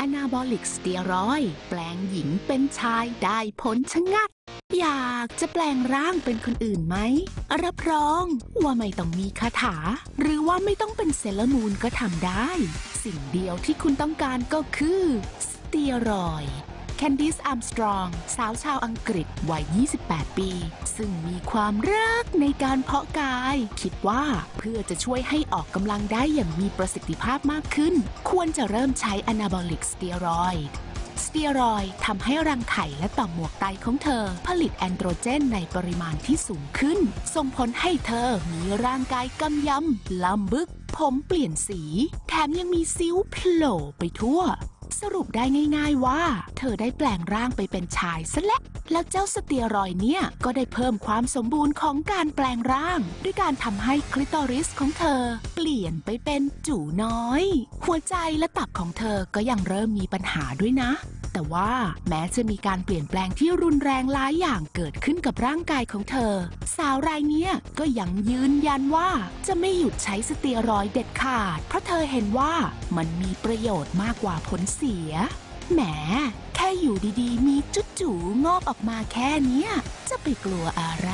อนาบอลิกสเตียรอย แปลงหญิงเป็นชายได้ผลชะงัด อยากจะแปลงร่างเป็นคนอื่นไหม รับรองว่าไม่ต้องมีคาถา หรือว่าไม่ต้องเป็นเซเลอร์มูนก็ทำได้ สิ่งเดียวที่คุณต้องการก็คือสเตียรอย์ แคนดิสอาร์มสตรอง สาวชาวอังกฤษวัย 28 ปี ซึ่งมีความรักในการเพาะกาย คิดว่าเพื่อจะช่วยให้ออกกำลังได้อย่างมีประสิทธิภาพมากขึ้น ควรจะเริ่มใช้ Anabolic Steroid สเตียรอยด์ทำให้รังไข่และต่อมหมวกไตของเธอ ผลิตแอนโดรเจนในปริมาณที่สูงขึ้น ส่งผลให้เธอมีร่างกายกำยำลำบึก ผมเปลี่ยนสี แถมยังมีซิ้วโผล่ไปทั่ว สรุปได้ง่ายๆว่า เธอได้แปลงร่างไปเป็นชายซะและแล้วเจ้าสเตียรอยเนี่ย ก็ได้เพิ่มความสมบูรณ์ของการแปลงร่าง ด้วยการทำให้คลิตอริสของเธอ เปลี่ยนไปเป็นจูน้อย หัวใจและตับของเธอก็ยังเริ่มมีปัญหาด้วยนะ แต่ว่าแม้จะมีการเปลี่ยนแปลงที่รุนแรงหลายอย่างเกิดขึ้นกับร่างกายของเธอ สาวรายเนี้ยก็ยังยืนยันว่าจะไม่หยุดใช้สเตียรอยด์เด็ดขาด เพราะเธอเห็นว่ามันมีประโยชน์มากกว่าผลเสีย แหม แค่อยู่ดีๆ มีจุดจูงอกออกมาแค่นี้จะไปกลัวอะไร